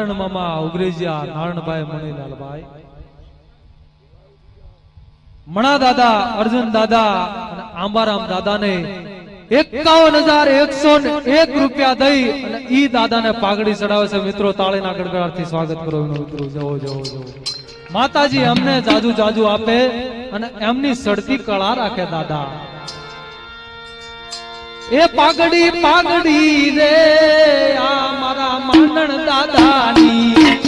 નારાયણ મામા ઉગરેજિયા નારણભાઈ મણિલાલભાઈ. મણા દાદા, અર્જુન દાદા અને આંબારામ દાદાને એકાવન હજાર એકસો એક રૂપિયા દઈ અને ઈ દાદાને પાઘડી ચડાવે છે. મિત્રો, તાળીના ગડગડાટથી સ્વાગત કરો મિત્રો. જવો જવો જવો. માતાજી અમને જાજુ જાજુ આપે અને એમની સડતી કળા રાખે દાદા. એ પાગડી પાગડી રે આ મારા માંડણ દાદાની.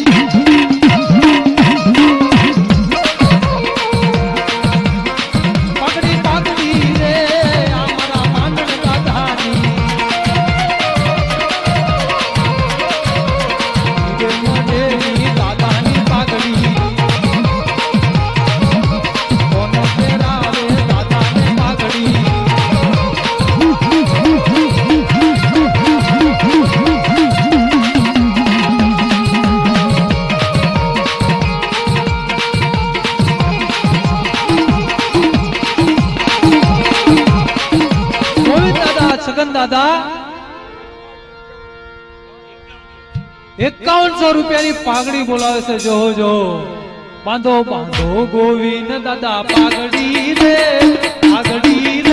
એકાવનસો રૂપિયાની પાઘડી બોલાવે છે. જો જો. બાંધો બાંધો ગોવિંદ દાદા પાઘડી રે પાઘડી રે.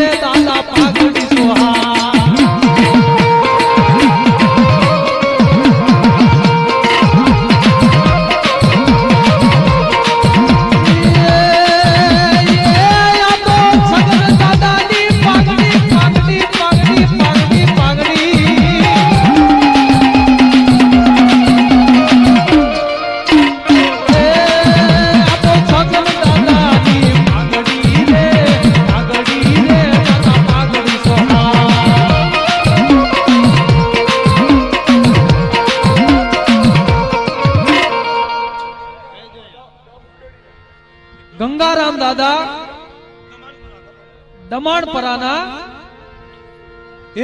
દમાણપરાના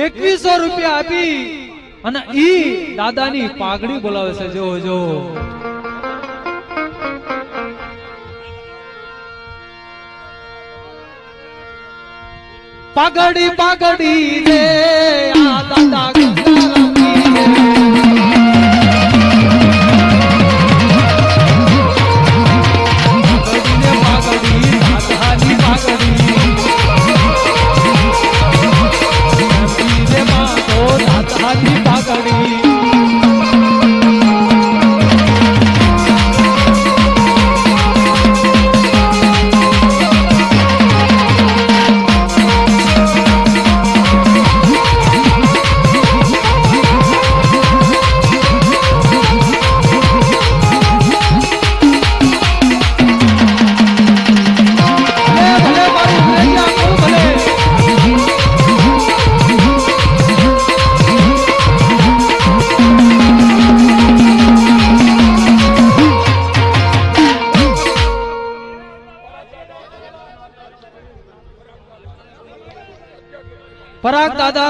એકવીસો રૂપિયા આપી અને ઈ દાદાની પાઘડી બોલાવે છે. જો જો. પાઘડી પાઘડી રે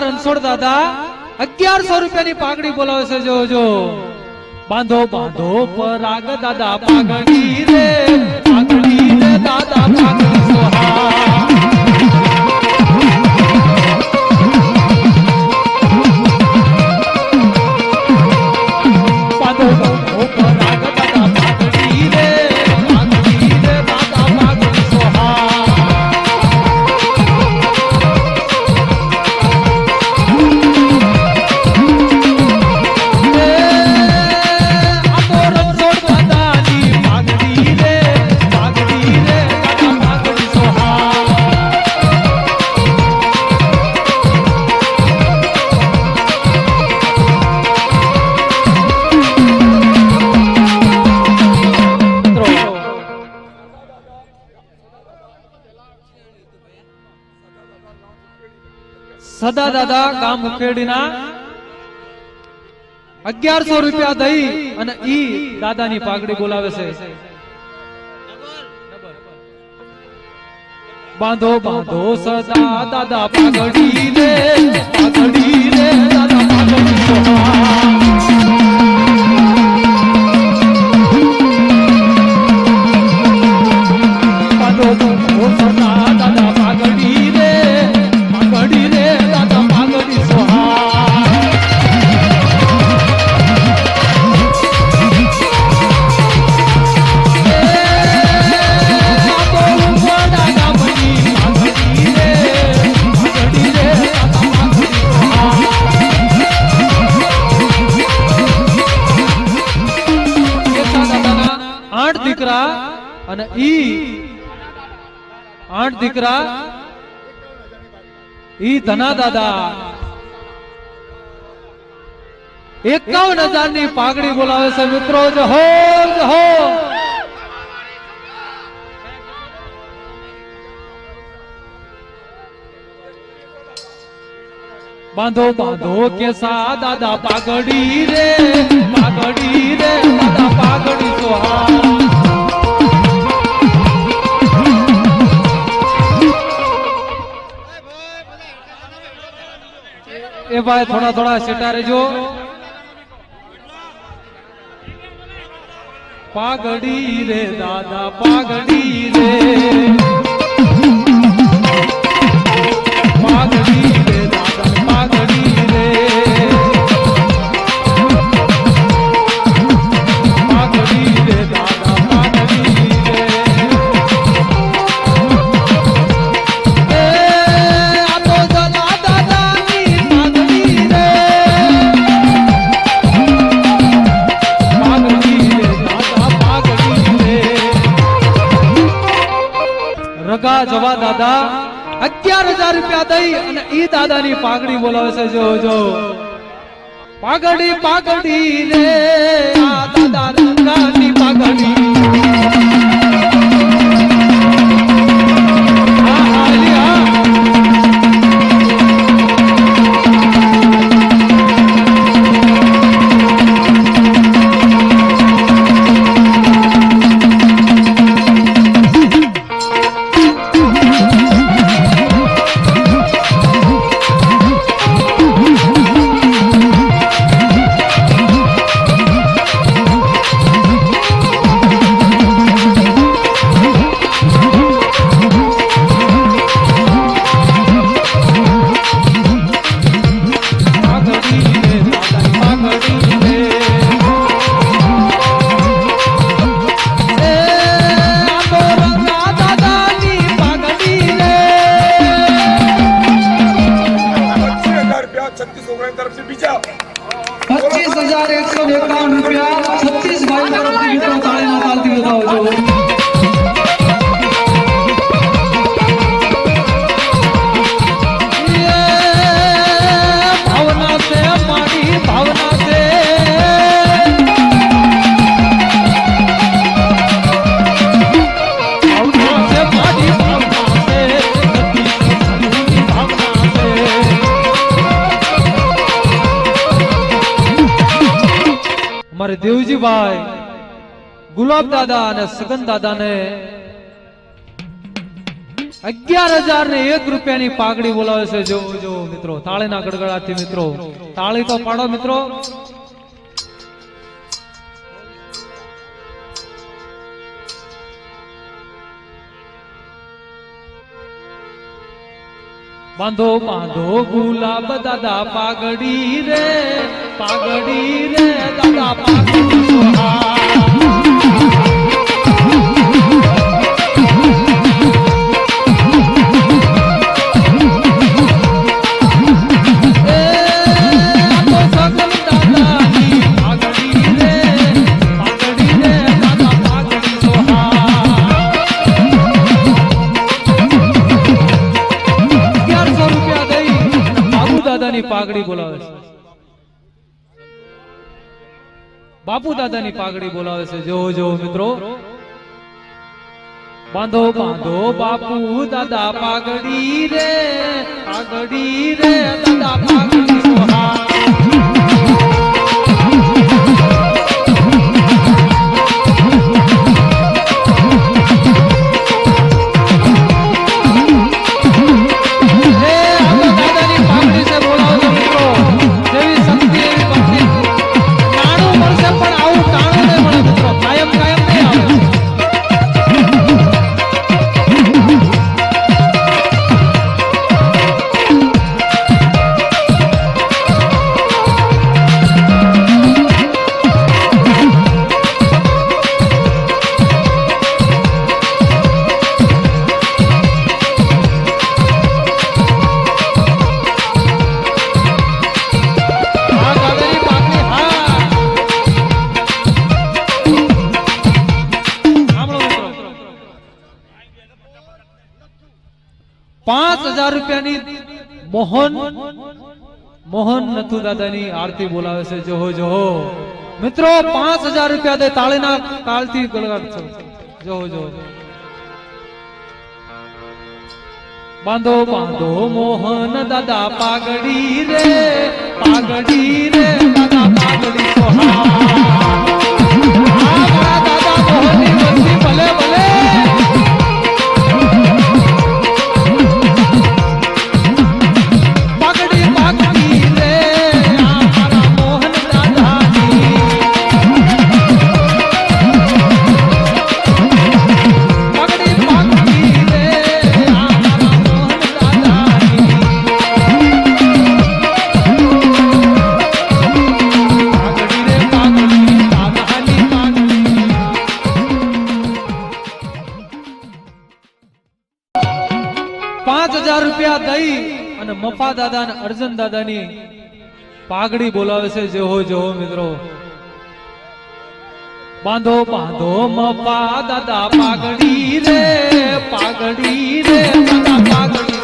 રણછોડ દાદા અગિયારસો રૂપિયાની પાઘડી બોલાવે છે જો જો બાંધો બાંધો, પરાગ દાદા, પાઘડી રે, પાઘડી દાદા. સદા દાદા ગામ ઉખેડીના અગિયારસો રૂપિયા દઈ અને ઈ દાદા ની પાઘડી બોલાવે છે. બાંધો બાંધો સદા દાદા પાઘડી રે પાઘડી રે દાદા પાઘડી ઈ ધના દાદા એકાવન હજારની પાઘડી બોલાવે છે મિત્રો. હો હો. બાંધો બાંધો કેસા દાદા પાઘડી રે પાઘડી રે, દાદા પાઘડી સોહા એ ભાઈ થોડા થોડા સેટા રેજો. પાઘડી રે દાદા પાઘડી રે. રગા જવા દાદા, અગિયાર હજાર રૂપિયા દઈ અને ઈ દાદાની પાઘડી બોલાવે છે, જો જો. પાઘડી પાઘડી રે આ દાદા પાઘડી. એકસો એકાવન રૂપિયા છત્રીસ દેવજીભાઈ ગુલાબ દાદા અને સગન દાદા ને અગિયાર હજાર ને એક રૂપિયાની પાઘડી બોલાવે છે. જો જો, મિત્રો, તાળીના ગડગડાથી મિત્રો, તાળી તો પાડો મિત્રો. બાંધો બાંધો ગુલાબ દાદા પાઘડી રે. પાઘડી રે દાદા પાઘડી સોહા. પાઘડી રે પાઘડી બાપુ દાદાની પાઘડી બોલાવે છે. જો જો મિત્રો. બાંધો બાંધો બાપુ દાદા પાઘડી રે પાઘડી રે દાદા પાઘડી રૂપિયાની મોહન મોહન નથુ દાદાની આરતી બોલાવે છે. જોહો જોહો મિત્રો, પાંચ હજાર રૂપિયા દે તાળીના તાળથી જોહો જોહો બાંધો બાંધો મોહન દાદા પાગડી રે પાગડી રે. પાંચ હજાર રૂપિયા દઈ અને મફા દાદા અને અર્જન દાદાની પાઘડી બોલાવે છે. જેહો જેહો મિત્રો. બાંધો બાંધો મફા દાદા પાઘડી રે પાઘડી રે પાઘડી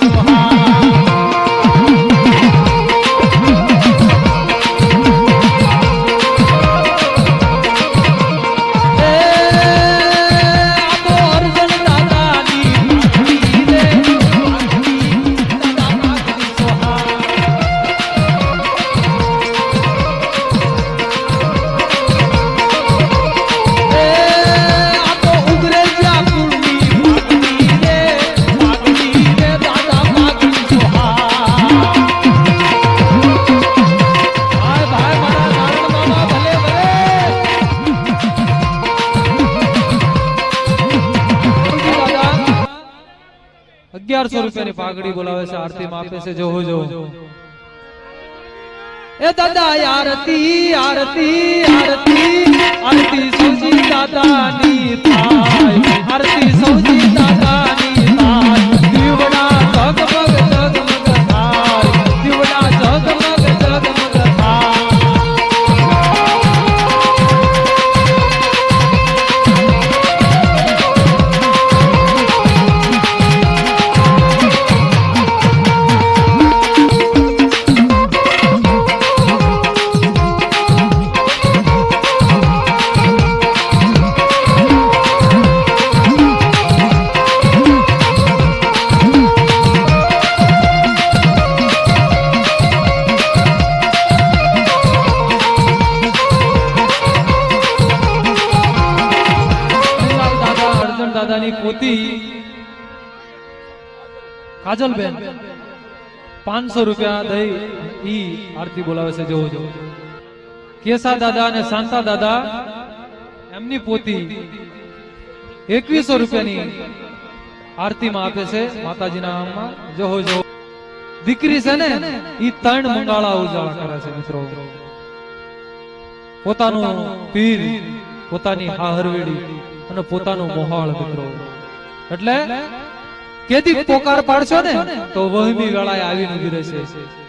રૂપિયાની પાઘડી બોલાવે છે આરતી માં આપે છે જોહો જો એ દાદા આરતી આરતી આરતી આરતી સૌજી દાદાની થાય કાજલબેન પાંચસો રૂપિયા દઈ ઈ આરતી બોલાવે છે, જવું જવું. કેસા દાદા અને શાંતા દાદા, એમની પોતી એકવીસો રૂપિયાની આરતીમાં આપે છે, માતાજીના નામમાં. જહો જહો દીકરી છે ને, ઈ ત્રણ મંગાળા ઉજાળા કરે છે, મિત્રો. પોતાનું પીર, પોતાની હાહરવેડી અને પોતાનું મોહાળ, મિત્રો. એટલે કેદી પોકાર પાડશો ને તો વહમી વેળાએ આવીને ઊભી રહેશે.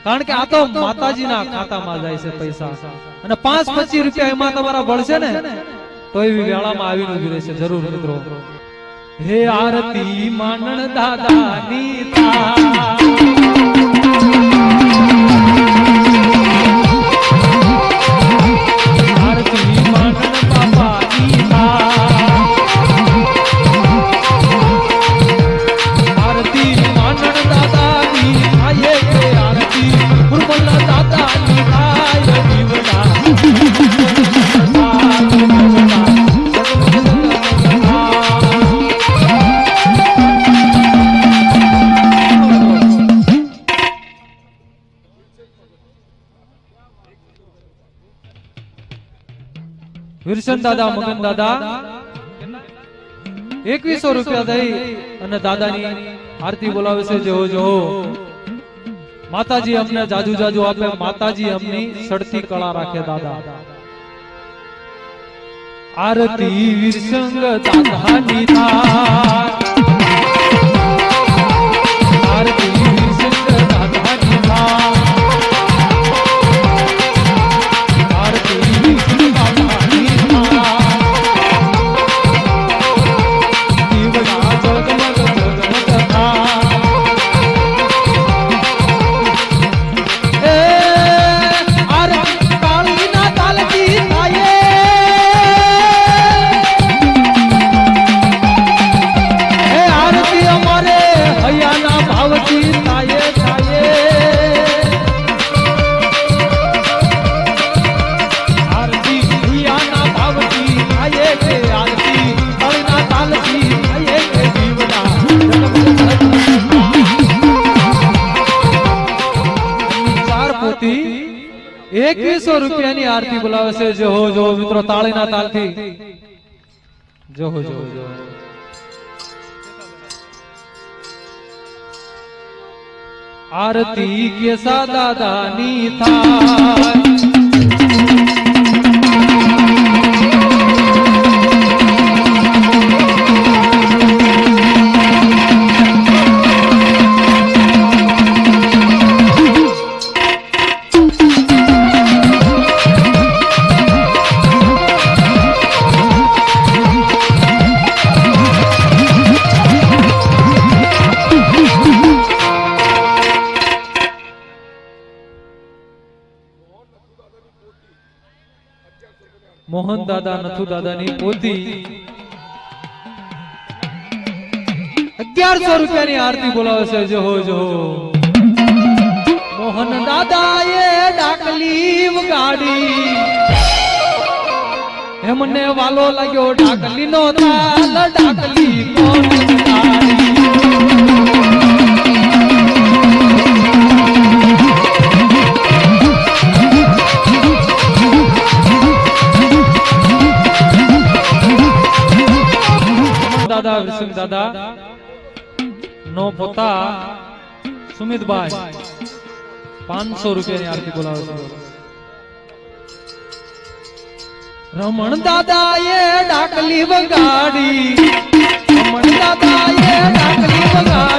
કારણ કે આ તો માતાજીના ખાતામાં જાય છે પૈસા. અને પાંચ પચીસ રૂપિયા એમાં તમારા બળશે ને તો એવી વેળામાં આવીને ઊભી રહેશે. જરૂર મિત્રો. હે આરતી માનણ દાદાની તા વિરસન દાદા, મગન દાદા. એકવીસો રૂપિયા દઈ અને દાદાની આરતી બોલાવે છે જોહો જોહો માતાજી અમને જાજુ જાજુ આપે. માતાજી અમની સડતી કળા રાખે દાદા. આરતી વિરસંગ દાદાની થાય આરતી બોલાવે છે, જો હો, જો મિત્રો, તાળીના તાલથી. જો હો, જો આરતી કે સાદા દાની થાય મોહન દાદા નથુ દાદાની પોતી અગિયારસો રૂપિયાની આરતી બોલાવે છે. જો જોહો મોહન દાદા એ ડાકલી વગાડી એમને વાલો લાગ્યો ડાકલી નો તાલ ડાકલી કોણ દાદા વિરસિંહ દાદા, નો પોતા, સુમિતભાઈ, પાંચસો રૂપિયાની આરતી બોલાવે છે. રમણ દાદા એ ડાકલી વગાડી, રમણ દાદા એ ડાકલી